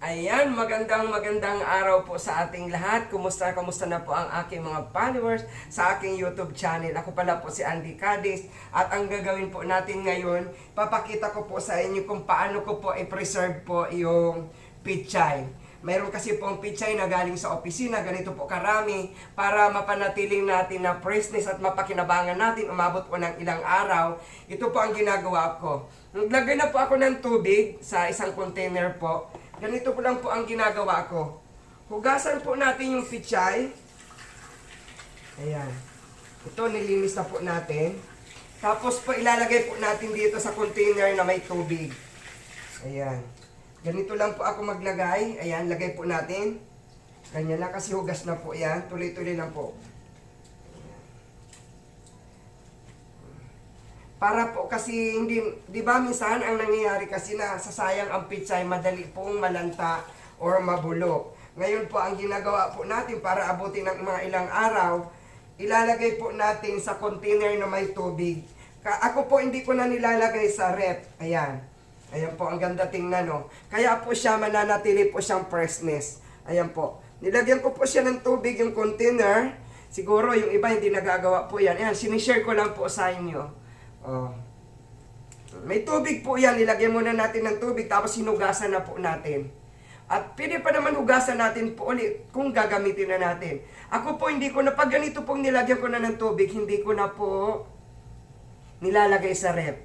Ayan, magandang magandang araw po sa ating lahat. Kumusta, kumusta na po ang aking mga followers sa aking YouTube channel. Ako pala po si Andy Cadiz at ang gagawin po natin ngayon, papakita ko po sa inyo kung paano ko po i-preserve po yung pichay. Mayroon kasi pong pichay na galing sa opisina, ganito po karami, para mapanatiling natin na freshness at mapakinabangan natin, umabot po ng ilang araw. Ito po ang ginagawa ko. Naglagay na po ako ng tubig sa isang container po. Ganito po lang po ang ginagawa ko. Hugasan po natin yung pichay. Ayan. Ito, nilinis na po natin. Tapos po, ilalagay po natin dito sa container na may tubig. Ayan. Ganito lang po ako maglagay. Ayan, lagay po natin. Ganyan lang kasi hugas na po yan. Tuloy-tuloy lang po. Para po kasi hindi, di ba minsan ang nangyayari kasi na sasayang ang pizza ay madali pong malanta or mabulok. Ngayon po ang ginagawa po natin para abutin ng mga ilang araw, ilalagay po natin sa container na may tubig. Ka ako po hindi ko na nilalagay sa rep. Ayan. Ayan po, ang ganda tingnan, no? Kaya po siya, mananatili po siyang freshness. Ayan po. Nilagyan ko po siya ng tubig yung container. Siguro yung iba hindi nagagawa po yan. Ayan, sinishare ko lang po sa inyo. Oh. May tubig po yan. Ilagyan muna natin ng tubig tapos hinugasan na po natin. At pwede pa naman hugasan natin po ulit kung gagamitin na natin. Ako po hindi ko na, pag ganito pong nilagyan ko na ng tubig, hindi ko na po nilalagay sa rep.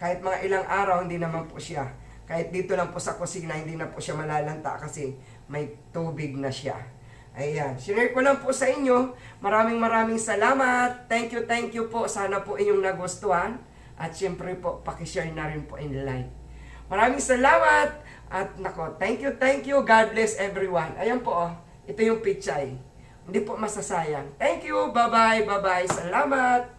Kahit mga ilang araw, hindi naman po siya. Kahit dito lang po sa kusina, hindi na po siya malalanta kasi may tubig na siya. Ayan. Sinare ko lang po sa inyo. Maraming maraming salamat. Thank you, thank you po. Sana po inyong nagustuhan. At syempre po, pakishare na rin po in like. Maraming salamat. At nako, thank you, thank you. God bless everyone. Ayan po, oh. Ito yung pichay. Hindi po masasayang. Thank you. Bye-bye. Bye-bye. Salamat.